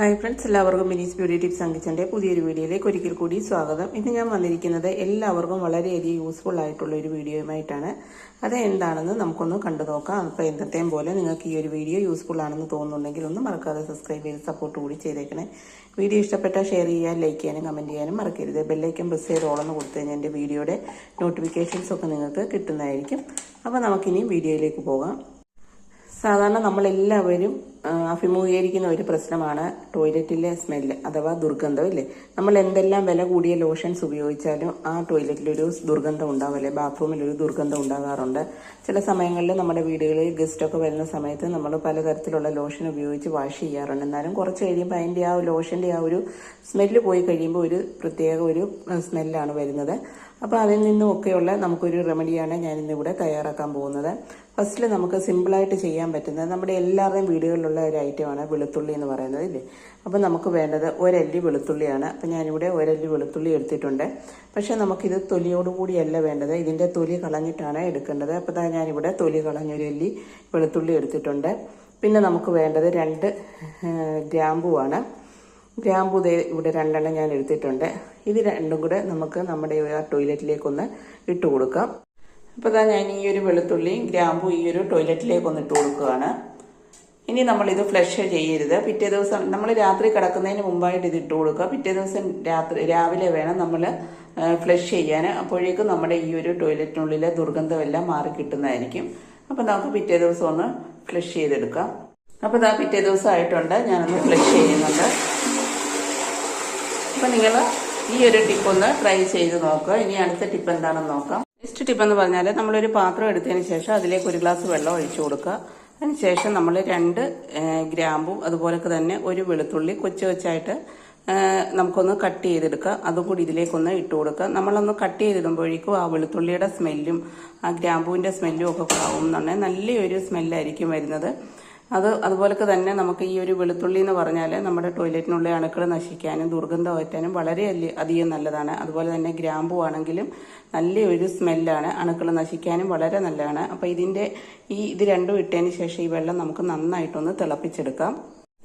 Hi friends എല്ലാവർക്കും മിനീസ് beauty tips അങ്കിച്ചന്റെ പുതിയൊരു വീഡിയോയിലേക്ക് ഒരിക്കൽ കൂടി സ്വാഗതം. ഇന്ന് ഞാൻ വന്നിരിക്കുന്നത് എല്ലാവർക്കും വളരെയധികം യൂസ്ഫുൾ ആയിട്ടുള്ള ഒരു വീഡിയോയുമായിട്ടാണ്. അത് എന്താണെന്ന് നമുക്കൊന്ന് കണ്ടു നോക്കാം. അപ്പോൾ എന്നത്തെയും പോലെ നിങ്ങൾക്ക് ഈ ഒരു വീഡിയോ യൂസ്ഫുൾ ആണെന്ന് തോന്നുന്നുണ്ടെങ്കിൽ ഒന്ന് മറക്കാതെ സബ്സ്ക്രൈബ് ചെയ്ത് സപ്പോർട്ട് കൂടി ചെയ്തേക്കണേ. വീഡിയോ ഇഷ്ടപ്പെട്ടാൽ ഷെയർ ചെയ്യാൻ ലൈക്ക് ചെയ്യാനും കമന്റ് ചെയ്യാനും മറക്കരുത്. ബെല്ലൈക്കൻ പ്രസ് ചെയ്ത് ഓളെന്ന് കൊടുത്തു കഴിഞ്ഞാൽ എന്റെ വീഡിയോയുടെ നോട്ടിഫിക്കേഷൻസ് ഒക്കെ നിങ്ങൾക്ക് കിട്ടുന്നതായിരിക്കും. അപ്പോൾ നമുക്കിനി വീഡിയോയിലേക്ക് പോകാം. സാധാരണ നമ്മളെല്ലാവരും അഭിമുഖീകരിക്കുന്ന ഒരു പ്രശ്നമാണ് ടോയ്ലറ്റിലെ സ്മെല്ല് അഥവാ ദുർഗന്ധം ഇല്ലേ? നമ്മൾ എന്തെല്ലാം വില കൂടിയ ലോഷൻസ് ഉപയോഗിച്ചാലും ആ ടോയ്ലറ്റിലൊരു ദുർഗന്ധം ഉണ്ടാവില്ലേ ബാത്റൂമിൽ ഒരു ദുർഗന്ധം ഉണ്ടാകാറുണ്ട്. ചില സമയങ്ങളിൽ നമ്മുടെ വീടുകളിൽ ഗസ്റ്റൊക്കെ വരുന്ന സമയത്ത് നമ്മൾ പലതരത്തിലുള്ള ലോഷൻ ഉപയോഗിച്ച് വാഷ് ചെയ്യാറുണ്ട്. എന്നാലും കുറച്ച് കഴിയുമ്പോൾ അതിന്റെ ആ ലോഷന്റെ ആ ഒരു സ്മെല്ല് പോയി കഴിയുമ്പോൾ ഒരു പ്രത്യേക ഒരു സ്മെല്ലാണ് വരുന്നത്. അപ്പോൾ അതിൽ നിന്നുമൊക്കെയുള്ള നമുക്കൊരു റെമഡിയാണ് ഞാൻ ഇന്നിവിടെ തയ്യാറാക്കാൻ പോകുന്നത്. ഫസ്റ്റിൽ നമുക്ക് സിമ്പിളായിട്ട് ചെയ്യാൻ പറ്റുന്നത് നമ്മുടെ എല്ലാവരുടെയും വീടുകളിലുള്ള ഒരു ഐറ്റമാണ് വെളുത്തുള്ളി എന്ന് പറയുന്നത് ഇല്ലേ? അപ്പോൾ നമുക്ക് വേണ്ടത് ഒരല്ലി വെളുത്തുള്ളിയാണ്. അപ്പോൾ ഞാനിവിടെ ഒരല്ലി വെളുത്തുള്ളി എടുത്തിട്ടുണ്ട്. പക്ഷേ നമുക്കിത് തൊലിയോടുകൂടിയല്ല വേണ്ടത്. ഇതിന്റെ തൊലി കളഞ്ഞിട്ടാണ് എടുക്കേണ്ടത്. അപ്പോൾ ഞാനിവിടെ തൊലി കളഞ്ഞൊരു അല്ലി വെളുത്തുള്ളി എടുത്തിട്ടുണ്ട്. പിന്നെ നമുക്ക് വേണ്ടത് രണ്ട് ഗ്രാമ്പുവാണ്. ഗ്രാമ്പു ഇവിടെ രണ്ടെണ്ണം ഞാൻ എടുത്തിട്ടുണ്ട്. ഇത് രണ്ടും കൂടെ നമുക്ക് നമ്മുടെ ടോയ്ലറ്റിലേക്കൊന്ന് ഇട്ട് കൊടുക്കാം. അപ്പോൾ ഇതാ ഞാൻ ഈ ഒരു വെളുത്തുള്ളിയും ഗ്രാമ്പു ഈ ഒരു ടോയ്ലറ്റിലേക്കൊന്ന് ഇട്ട് കൊടുക്കുകയാണ്. ഇനി നമ്മളിത് ഫ്ലഷ് ചെയ്യരുത്. പിറ്റേ ദിവസം നമ്മൾ രാത്രി കിടക്കുന്നതിന് മുമ്പായിട്ട് ഇത് ഇട്ട് കൊടുക്കുക. പിറ്റേ ദിവസം രാത്രി രാവിലെ വേണം നമ്മൾ ഫ്ലഷ് ചെയ്യാൻ. അപ്പോഴേക്കും നമ്മുടെ ഈ ഒരു ടോയ്ലറ്റിനുള്ളിലെ ദുർഗന്ധമെല്ലാം മാറി കിട്ടുന്നതായിരിക്കും. അപ്പോൾ നമുക്ക് പിറ്റേ ദിവസം ഒന്ന് ഫ്ലഷ് ചെയ്തെടുക്കാം. അപ്പോൾ ഇതാ പിറ്റേ ദിവസം ആയിട്ടുണ്ട്. ഞാനൊന്ന് ഫ്ലഷ് ചെയ്യുന്നുണ്ട്. അപ്പൊ നിങ്ങൾ ഈ ഒരു ടിപ്പ് ഒന്ന് ട്രൈ ചെയ്ത് നോക്കുക. ഇനി അടുത്ത ടിപ്പ് എന്താണെന്ന് നോക്കാം. നെക്സ്റ്റ് ടിപ്പ് എന്ന് പറഞ്ഞാൽ നമ്മളൊരു പാത്രം എടുത്തതിന് ശേഷം അതിലേക്ക് ഒരു ഗ്ലാസ് വെള്ളം ഒഴിച്ചു കൊടുക്കുക. അതിനുശേഷം നമ്മൾ രണ്ട് ഗ്രാമ്പും അതുപോലൊക്കെ തന്നെ ഒരു വെളുത്തുള്ളി കൊച്ചു കൊച്ചായിട്ട് നമുക്കൊന്ന് കട്ട് ചെയ്തെടുക്കുക. അതും കൂടി ഇതിലേക്കൊന്ന് ഇട്ട് കൊടുക്കുക. നമ്മളൊന്ന് കട്ട് ചെയ്തിടുമ്പോഴേക്കും ആ വെളുത്തുള്ളിയുടെ സ്മെല്ലും ആ ഗ്രാമ്പുവിന്റെ സ്മെല്ലും ഒക്കെ ആവുന്നുണ്ടെങ്കിൽ നല്ലൊരു സ്മെല്ലായിരിക്കും വരുന്നത്. അത് അതുപോലൊക്കെ തന്നെ നമുക്ക് ഈ ഒരു വെളുത്തുള്ളി എന്ന് പറഞ്ഞാൽ നമ്മുടെ ടോയ്ലറ്റിനുള്ളിൽ അണുക്കൾ നശിക്കാനും ദുർഗന്ധം അകറ്റാനും വളരെ അധികം നല്ലതാണ്. അതുപോലെ തന്നെ ഗ്രാമ്പു ആണെങ്കിലും നല്ലൊരു സ്മെല്ലാണ്. അണുക്കൾ നശിക്കാനും വളരെ നല്ലതാണ്. അപ്പോൾ ഇതിന്റെ ഈ ഇത് രണ്ടും ഇട്ടതിന് ശേഷം ഈ വെള്ളം നമുക്ക് നന്നായിട്ടൊന്ന് തിളപ്പിച്ചെടുക്കാം.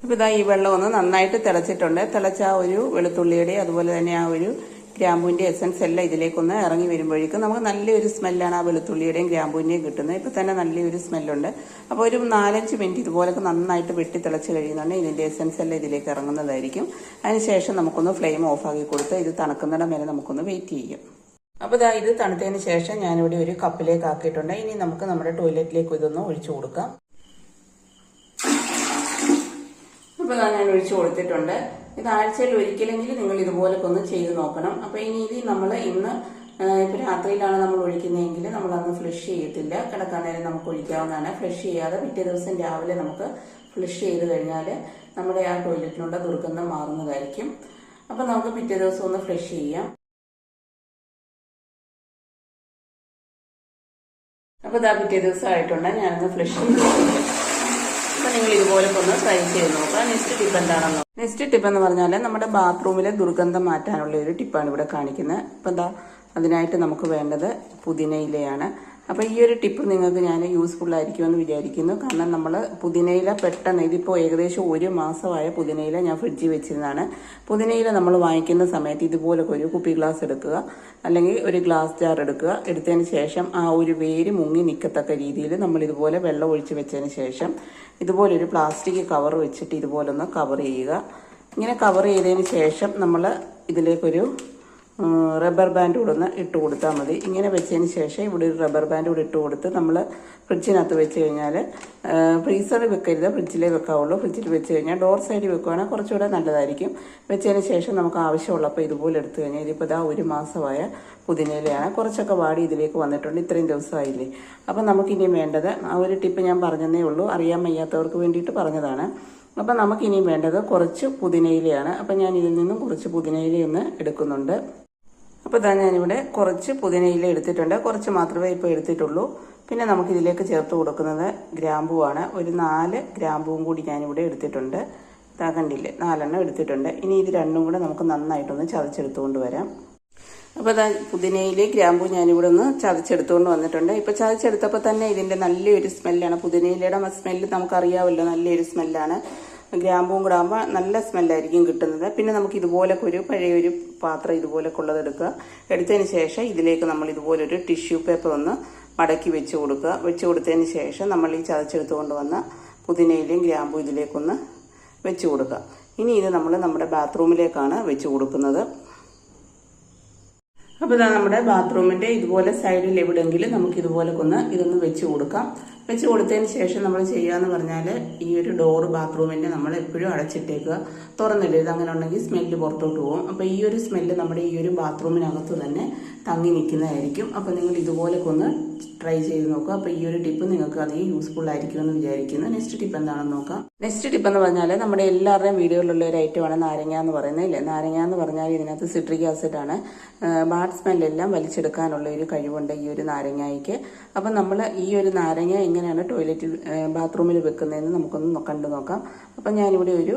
അപ്പോൾ ഇതാ ഈ വെള്ളം ഒന്ന് നന്നായിട്ട് തിളച്ചിട്ടുണ്ട്. തിളച്ച ആ ഒരു വെളുത്തുള്ളിയുടെ അതുപോലെ തന്നെ ആ ഒരു ഗ്രാമ്പൂവിന്റെ എസൻസ് എല്ലാം ഇതിലേക്കൊന്ന് ഇറങ്ങി വരുമ്പോഴേക്കും നമുക്ക് നല്ലൊരു സ്മെല്ലാണ് ആ വെളുത്തുള്ളിയുടെയും ഗ്രാമ്പൂവിന്റെയും കിട്ടുന്നത്. ഇപ്പോൾ തന്നെ നല്ലൊരു സ്മെല്ലുണ്ട് അപ്പോൾ ഒരു നാലഞ്ച് മിനിറ്റ് ഇതുപോലൊക്കെ നന്നായിട്ട് വെട്ടി തിളച്ച് കഴിയുന്നുണ്ട് ഇതിന്റെ എസൻസ് എല്ലാം ഇതിലേക്ക് ഇറങ്ങുന്നതായിരിക്കും. അതിനുശേഷം നമുക്കൊന്ന് ഫ്ലെയിം ഓഫാക്കി കൊടുത്ത് ഇത് തണുക്കുന്നിടം വരെ നമുക്കൊന്ന് വെയിറ്റ് ചെയ്യാം. അപ്പോൾ ഇതാ ഇത് തണുത്തതിന് ശേഷം ഞാനിവിടെ ഒരു കപ്പിലേക്ക് ആക്കിയിട്ടുണ്ട്. ഇനി നമുക്ക് നമ്മുടെ ടോയ്ലറ്റിലേക്ക് ഇതൊന്ന് ഒഴിച്ചു കൊടുക്കാം. അപ്പോൾ ഞാൻ ഒഴിച്ചു കൊടുത്തിട്ടുണ്ട്. ഇത് ആഴ്ചയിൽ ഒരിക്കലെങ്കിലും നിങ്ങൾ ഇതുപോലൊക്കെ ഒന്ന് ചെയ്ത് നോക്കണം. അപ്പോൾ ഇനി ഇത് നമ്മൾ ഇന്ന് ഇപ്പോൾ രാത്രിയിലാണ് നമ്മൾ ഒഴിക്കുന്നതെങ്കിൽ നമ്മൾ അന്ന് ഫ്ലഷ് ചെയ്യത്തില്ല. കിടക്കാൻ നേരം നമുക്ക് ഒഴിക്കാവുന്നതാണ്. ഫ്ലഷ് ചെയ്യാതെ പിറ്റേ ദിവസം രാവിലെ നമുക്ക് ഫ്ലഷ് ചെയ്ത് കഴിഞ്ഞാൽ നമ്മുടെ ആ ടോയ്ലറ്റിനുള്ള ദുർഗന്ധം മാറുന്നതായിരിക്കും. അപ്പോൾ നമുക്ക് പിറ്റേ ദിവസം ഒന്ന് ഫ്ലഷ് ചെയ്യാം. അപ്പോൾ ഇതാ പിറ്റേ ദിവസം ആയിട്ടുണ്ട്. ഞാനൊന്ന് ഫ്ലഷ് അപ്പൊ നിങ്ങൾ ഇതുപോലെ ഒന്ന് ട്രൈ ചെയ്ത് നോക്കാം നെക്സ്റ്റ് ടിപ്പ് എന്താണെന്ന് നെക്സ്റ്റ് ടിപ്പ് എന്ന് പറഞ്ഞാൽ നമ്മുടെ ബാത്റൂമിലെ ദുർഗന്ധം മാറ്റാനുള്ള ഒരു ടിപ്പാണ് ഇവിടെ കാണിക്കുന്നത്. ഇപ്പം എന്താ അതിനായിട്ട് നമുക്ക് വേണ്ടത് പുതിനയിലയാണ്. അപ്പൊ ഈ ഒരു ടിപ്പ് നിങ്ങൾക്ക് ഞാൻ യൂസ്ഫുൾ ആയിരിക്കുമെന്ന് വിചാരിക്കുന്നു. കാരണം നമ്മൾ പുതിനയില പെട്ടെന്ന് ഇതിപ്പോൾ ഏകദേശം ഒരു മാസമായ പുതിനയില ഞാൻ ഫ്രിഡ്ജിൽ വെച്ചിരുന്നതാണ്. പുതിനയില നമ്മൾ വാങ്ങിക്കുന്ന സമയത്ത് ഇതുപോലൊക്കെ ഒരു കുപ്പി ഗ്ലാസ് എടുക്കുക അല്ലെങ്കിൽ ഒരു ഗ്ലാസ് ജാർ എടുക്കുക. എടുത്തതിന് ശേഷം ആ ഒരു വേര് മുങ്ങി നിൽക്കത്തക്ക രീതിയിൽ നമ്മൾ ഇതുപോലെ വെള്ളം ഒഴിച്ച് വെച്ചതിന് ശേഷം ഇതുപോലെ ഒരു പ്ലാസ്റ്റിക് കവർ വെച്ചിട്ട് ഇതുപോലൊന്ന് കവർ ചെയ്യുക. ഇങ്ങനെ കവർ ചെയ്തതിന് ശേഷം നമ്മൾ ഇതിലേക്കൊരു റബ്ബർ ബാൻഡ് കൂടെ ഒന്ന് ഇട്ട് കൊടുത്താൽ മതി. ഇങ്ങനെ വെച്ചതിന് ശേഷം ഇവിടെ ഒരു റബ്ബർ ബാൻഡ് കൂടെ ഇട്ട് കൊടുത്ത് നമ്മൾ ഫ്രിഡ്ജിനകത്ത് വെച്ച് കഴിഞ്ഞാൽ ഫ്രീസറിൽ വെക്കരുത്. ഫ്രിഡ്ജിലേ വെക്കാവുള്ളൂ. ഫ്രിഡ്ജിൽ വെച്ച് കഴിഞ്ഞാൽ ഡോർ സൈഡിൽ വെക്കുവാണെങ്കിൽ കുറച്ചുകൂടെ നല്ലതായിരിക്കും. വെച്ചതിന് ശേഷം നമുക്ക് ആവശ്യമുള്ളപ്പോൾ ഇതുപോലെ എടുത്തു കഴിഞ്ഞാൽ ഇതിപ്പോൾ ഇതാ ഒരു മാസമായ പുതിനയിലയാണ്. കുറച്ചൊക്കെ വാടി ഇതിലേക്ക് വന്നിട്ടുണ്ട്. ഇത്രയും ദിവസമായില്ലേ. അപ്പം നമുക്കിനി വേണ്ടത് ആ ഒരു ടിപ്പ് ഞാൻ പറഞ്ഞതേ ഉള്ളൂ. അറിയാൻ വയ്യാത്തവർക്ക് വേണ്ടിയിട്ട് പറഞ്ഞതാണ്. അപ്പം നമുക്കിനിയും വേണ്ടത് കുറച്ച് പുതിനയിലയാണ്. അപ്പം ഞാൻ ഇതിൽ നിന്നും കുറച്ച് പുതിനയിലയൊന്ന് എടുക്കുന്നുണ്ട്. അപ്പോൾ ഇതാ ഞാനിവിടെ കുറച്ച് പുതിനയില എടുത്തിട്ടുണ്ട്. കുറച്ച് മാത്രമേ ഇപ്പോൾ എടുത്തിട്ടുള്ളൂ. പിന്നെ നമുക്കിതിലേക്ക് ചേർത്ത് കൊടുക്കുന്നത് ഗ്രാമ്പുവാണ്. ഒരു നാല് ഗ്രാമ്പുവും കൂടി ഞാനിവിടെ എടുത്തിട്ടുണ്ട്. ഇതാ കണ്ടില്ലേ? നാലെണ്ണം എടുത്തിട്ടുണ്ട്. ഇനി ഇത് രണ്ടും കൂടെ നമുക്ക് നന്നായിട്ടൊന്ന് ചതച്ചെടുത്തുകൊണ്ട് വരാം. അപ്പോൾ അതാ പുതിനയിലെ ഗ്രാമ്പു ഞാനിവിടെ ഒന്ന് ചതച്ചെടുത്തുകൊണ്ട് വന്നിട്ടുണ്ട്. ഇപ്പോൾ ചതച്ചെടുത്തപ്പോൾ തന്നെ ഇതിന്റെ നല്ലൊരു സ്മെല്ലാണ്. പുതിനയിലയുടെ സ്മെല്ല് നമുക്കറിയാമല്ലോ നല്ലൊരു സ്മെല്ലാണ്. ഗ്രാമ്പും കൂടെ ആകുമ്പോൾ നല്ല സ്മെല്ലായിരിക്കും കിട്ടുന്നത്. പിന്നെ നമുക്ക് ഇതുപോലൊക്കെ ഒരു പഴയ ഒരു പാത്രം ഇതുപോലൊക്കെ ഉള്ളത് എടുക്കുക. എടുത്തതിന് ശേഷം ഇതിലേക്ക് നമ്മൾ ഇതുപോലൊരു ടിഷ്യൂ പേപ്പർ ഒന്ന് മടക്കി വെച്ച് കൊടുക്കുക. വെച്ച് കൊടുത്തതിന് ശേഷം നമ്മൾ ഈ ചതച്ചെടുത്ത് കൊണ്ടുവന്ന പുതിനയിലും ഗ്രാമ്പും ഇതിലേക്കൊന്ന് വെച്ച് കൊടുക്കുക. ഇനി ഇത് നമ്മൾ നമ്മുടെ ബാത്റൂമിലേക്കാണ് വെച്ച് കൊടുക്കുന്നത്. അപ്പോൾ ഇതാ നമ്മുടെ ബാത്റൂമിന്റെ ഇതുപോലെ സൈഡിൽ എവിടെയെങ്കിലും നമുക്ക് ഇതുപോലെ ഒന്ന് ഇതൊന്ന് വെച്ച് കൊടുക്കാം. വെച്ച് കൊടുത്തതിന് ശേഷം നമ്മൾ ചെയ്യുകയെന്ന് പറഞ്ഞാൽ ഈ ഒരു ഡോർ ബാത്റൂമിന്റെ നമ്മൾ എപ്പോഴും അടച്ചിട്ടേക്കുക. തുറന്നിടരുത് അങ്ങനെ ഉണ്ടെങ്കിൽ സ്മെല്ല് പുറത്തോട്ട് പോകും. അപ്പോൾ ഈ ഒരു സ്മെല്ല് നമ്മുടെ ഈ ഒരു ബാത്റൂമിനകത്ത് തന്നെ തങ്ങി നിൽക്കുന്നതായിരിക്കും. അപ്പോൾ നിങ്ങൾ ഇതുപോലൊക്കെ ഒന്ന് ട്രൈ ചെയ്ത് നോക്കുക. അപ്പോൾ ഈ ഒരു ടിപ്പ് നിങ്ങൾക്ക് അധികം യൂസ്ഫുൾ ആയിരിക്കുമെന്ന് വിചാരിക്കുന്നു. നെക്സ്റ്റ് ടിപ്പ് എന്താണെന്ന് നോക്കാം. നെക്സ്റ്റ് ടിപ്പ് എന്ന് പറഞ്ഞാൽ നമ്മുടെ എല്ലാവരുടെയും വീഡിയോയിലുള്ള ഒരു ഐറ്റമാണ് നാരങ്ങ എന്ന് പറയുന്നത് ഇല്ലേ നാരങ്ങ എന്ന് പറഞ്ഞാൽ ഇതിനകത്ത് സിട്രിക് ആസിഡ് ആണ്. ബാഡ് സ്മെല്ലെല്ലാം വലിച്ചെടുക്കാനുള്ള ഒരു കഴിവുണ്ട് ഈ ഒരു നാരങ്ങയ്ക്ക്. അപ്പം നമ്മൾ ഈ ഒരു നാരങ്ങ എങ്ങനെയാണ് ടോയ്ലറ്റിൽ ബാത്റൂമിൽ വെക്കുന്നതെന്ന് നമുക്കൊന്ന് കണ്ടു നോക്കാം. അപ്പം ഞാനിവിടെ ഒരു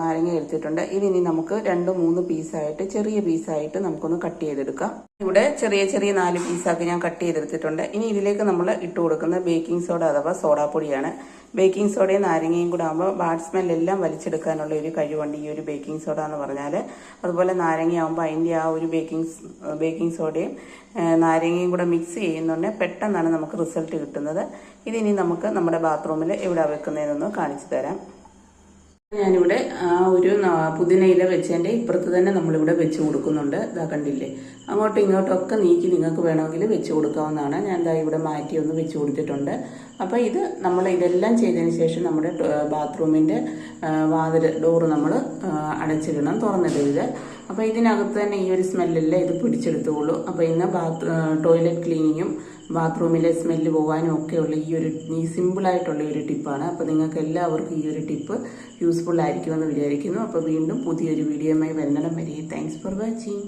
നാരങ്ങ എടുത്തിട്ടുണ്ട്. ഇതിനി നമുക്ക് രണ്ട് മൂന്ന് പീസായിട്ട് ചെറിയ പീസായിട്ട് നമുക്കൊന്ന് കട്ട് ചെയ്തെടുക്കാം. ഇവിടെ ചെറിയ ചെറിയ നാല് പീസാക്കി ഞാൻ കട്ട് ചെയ്തെടുത്തിട്ടുണ്ട്. ഇനി ഇതിലേക്ക് നമ്മൾ ഇട്ട് കൊടുക്കുന്ന ബേക്കിംഗ് സോഡ അഥവാ സോഡാപ്പൊടിയാണ്. ബേക്കിംഗ് സോഡയും നാരങ്ങയും കൂടെ ആകുമ്പോൾ ബാഡ് സ്മെൽ എല്ലാം വലിച്ചെടുക്കാനുള്ള ഒരു കഴിവുണ്ട് ഈ ഒരു ബേക്കിംഗ് സോഡ എന്ന് പറഞ്ഞാൽ അതുപോലെ നാരങ്ങ ആകുമ്പോൾ അതിന്റെ ആ ഒരു ബേക്കിംഗ് ബേക്കിംഗ് സോഡയും നാരങ്ങയും കൂടെ മിക്സ് ചെയ്യുന്നുണ്ട് പെട്ടെന്നാണ് നമുക്ക് റിസൾട്ട് കിട്ടുന്നത്. ഇതിനി നമുക്ക് നമ്മുടെ ബാത്റൂമിൽ എവിടെ വെക്കുന്നതെന്നൊന്ന് കാണിച്ചു തരാം. ഞാനിവിടെ ആ ഒരു പുതിനയില വെച്ചതിന്റെ ഇപ്പുറത്ത് തന്നെ നമ്മളിവിടെ വെച്ച് കൊടുക്കുന്നുണ്ട്. ഇതാ കണ്ടില്ലേ? അങ്ങോട്ടും ഇങ്ങോട്ടും ഒക്കെ നീക്കി നിങ്ങൾക്ക് വേണമെങ്കിൽ വെച്ച് കൊടുക്കാവുന്നതാണ്. ഞാൻ ഇതാ ഇവിടെ മാറ്റി ഒന്ന് വെച്ച് കൊടുത്തിട്ടുണ്ട്. അപ്പോൾ ഇത് നമ്മൾ ഇതെല്ലാം ചെയ്തതിന് ശേഷം നമ്മുടെ ബാത്റൂമിന്റെ വാതിൽ ഡോർ നമ്മൾ അടച്ചിടണം തുറന്നിടരുത്. അപ്പോൾ ഇതിനകത്ത് തന്നെ ഈ ഒരു സ്മെല്ലല്ലേ ഇത് പിടിച്ചെടുത്തോളൂ. അപ്പോൾ ഇന്ന് ബാത്ത് ടോയ്ലറ്റ് ക്ലീനിങ്ങും ബാത്റൂമിലെ സ്മെല്ല് പോകാനും ഒക്കെയുള്ള ഈ ഒരു ഈ സിമ്പിളായിട്ടുള്ള ഒരു ടിപ്പാണ് അപ്പോൾ നിങ്ങൾക്ക് എല്ലാവർക്കും ഈ ഒരു ടിപ്പ് യൂസ്ഫുൾ ആയിരിക്കുമെന്ന് വിചാരിക്കുന്നു. അപ്പോൾ വീണ്ടും പുതിയൊരു വീഡിയോയുമായി വരുന്നിടം വരെ താങ്ക്സ് ഫോർ വാച്ചിങ്